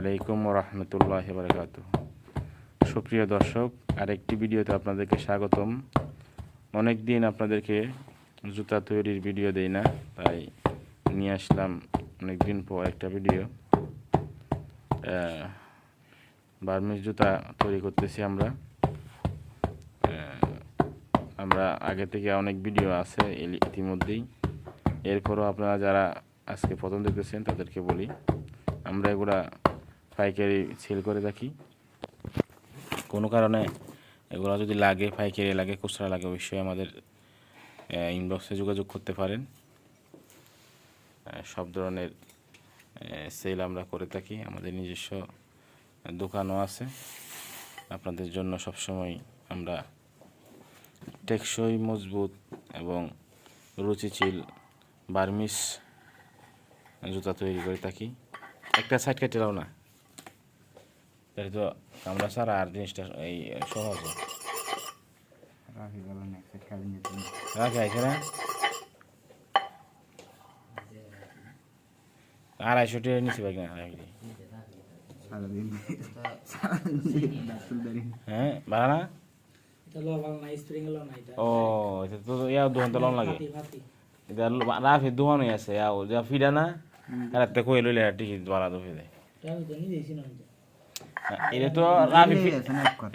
আলাইকুম রহমতুল্লাহ বারকাত সুপ্রিয় দর্শক, আরেকটি ভিডিওতে আপনাদেরকে স্বাগতম। অনেক দিন আপনাদেরকে জুতা তৈরির ভিডিও দেই না, তাই নিয়ে আসলাম অনেক দিন পর একটা ভিডিও। বার্মিজ জুতা তৈরি করতেছি আমরা। আমরা আগে থেকে অনেক ভিডিও আছে ইতিমধ্যেই। এরপরও আপনারা যারা আজকে প্রথম দেখতেছেন তাদেরকে বলি, আমরা এগুলা পাইকারি সেল করে থাকি কোনো কারণে এগুলো যদি লাগে, পাইকারি লাগে, খুচরা লাগে, অবশ্যই আমাদের ইনবক্সে যোগাযোগ করতে পারেন। সব ধরনের সেল আমরা করে থাকি। আমাদের নিজস্ব দোকানও আছে। আপনাদের জন্য সবসময় আমরা টেকসই, মজবুত এবং রুচিশীল বার্মিস জুতা তৈরি করে থাকি। একটা সাইড কেটে দাও না। তাহলে তো আমরা ছাড়া আর জিনিসটা এই সহজ। রাখি এখানে। আড়াইশো টাকা নিচে পাই না রাখি। হ্যাঁ ভাড়া না? এটা লো ভালো না স্প্রিং লো না এটা। ও এটা তো ইয়া দোকান তো লন লাগে। এটা রাফি দোকানই আছে ইয়াও যা ফিডা না আর একটা কই লইলে টিকিট দেয় তো না এটা তো রাফি।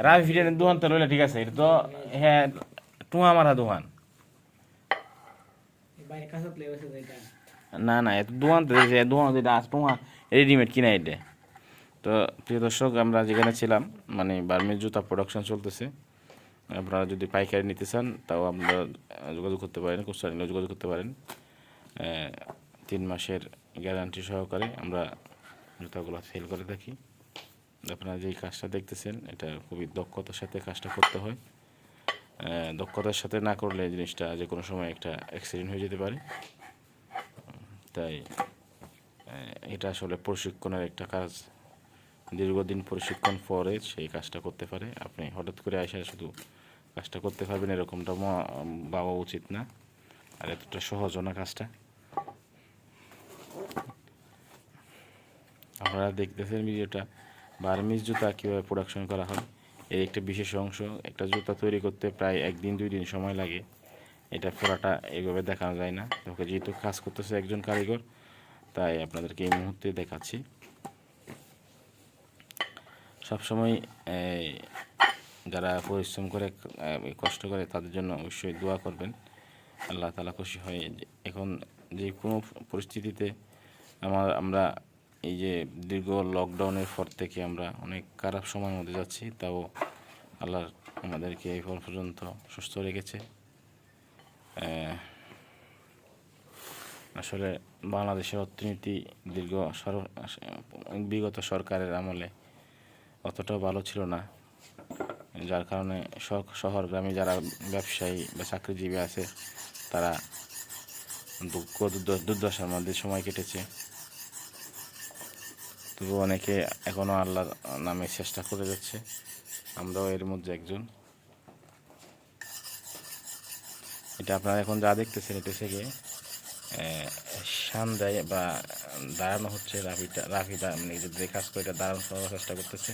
রাফি ফিডার দোকান তো লইলে ঠিক আছে। এটা তো হ্যাঁ টুয়া মারা দোকান এই বাইরে কাছে প্লে হইছে এটা। না না এত দোকান তো দিয়েছে দোকান যেটা আজ টুয়া রেডিমেড কিনা এটা। তো প্রিয় দর্শক আমরা যেখানে ছিলাম মানে বার্মিজ জুতা প্রোডাকশন চলতেছে। আপনারা যদি পাইকারি নিতে চান তাও আপনারা যোগাযোগ করতে পারেন খুচরা নিলেও যোগাযোগ করতে পারেন। তিন মাসের গ্যারান্টি সহকারে আমরা জুতাগুলো সেল করে থাকি। আপনারা যেই কাজটা দেখতেছেন, এটা খুবই দক্ষতার সাথে কাজটা করতে হয়। দক্ষতার সাথে না করলে জিনিসটা যে কোনো সময় একটা অ্যাক্সিডেন্ট হয়ে যেতে পারে। তাই এটা আসলে প্রশিক্ষণের একটা কাজ। দীর্ঘদিন প্রশিক্ষণ পরে সেই কাজটা করতে পারে। আপনি হঠাৎ করে আসা শুধু কাজটা করতে পারবেন এরকমটা ভাবা উচিত না। আর এতটা সহজও না কাজটা। আপনারা দেখতেছেন ভিডিওটা। বার্মিজ জুতা কীভাবে প্রোডাকশন করা হয়? এর একটা বিশেষ অংশ, একটা জুতা তৈরি করতে প্রায় একদিন, দুই দিন সময় লাগে। এটা পুরাটা এইভাবে দেখানো যায় না। তোকে যেহেতু কাজ করতেছে একজন কারিগর, তাই আপনাদেরকে এই মুহূর্তে দেখাচ্ছি। সবসময় যারা পরিশ্রম করে কষ্ট করে, তাদের জন্য অবশ্যই দোয়া করবেন। আল্লাহ তালা খুশি হয়। এখন যে কোনো পরিস্থিতিতে আমার, আমরা এই যে দীর্ঘ লকডাউনের পর থেকে আমরা অনেক খারাপ সময়ের মধ্যে যাচ্ছি, তাও আল্লাহ আমাদেরকে এই পর্যন্ত সুস্থ রেখেছে। আসলে বাংলাদেশের অর্থনীতি দীর্ঘ বিগত সরকারের আমলে অতটাও ভালো ছিল না, যার কারণে শহর গ্রামে যারা ব্যবসায়ী বা চাকরিজীবী আছে, তারা দুঃখ দুর্দশার মধ্যে সময় কেটেছে। তবু অনেকে এখনও আল্লাহর নামে চেষ্টা করে যাচ্ছে। আমরাও এর মধ্যে একজন। এটা আপনারা এখন যা দেখতেছেন, এটা থেকে শান দেয় বা দাঁড়ানো হচ্ছে রাফিটা রাফিটা মানে যে কাজ করে এটা দাঁড়ানো করার চেষ্টা করতেছে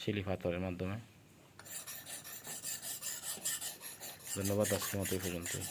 শিলি পাথরের মাধ্যমে। ধন্যবাদ আজকের মতো এই পর্যন্তই।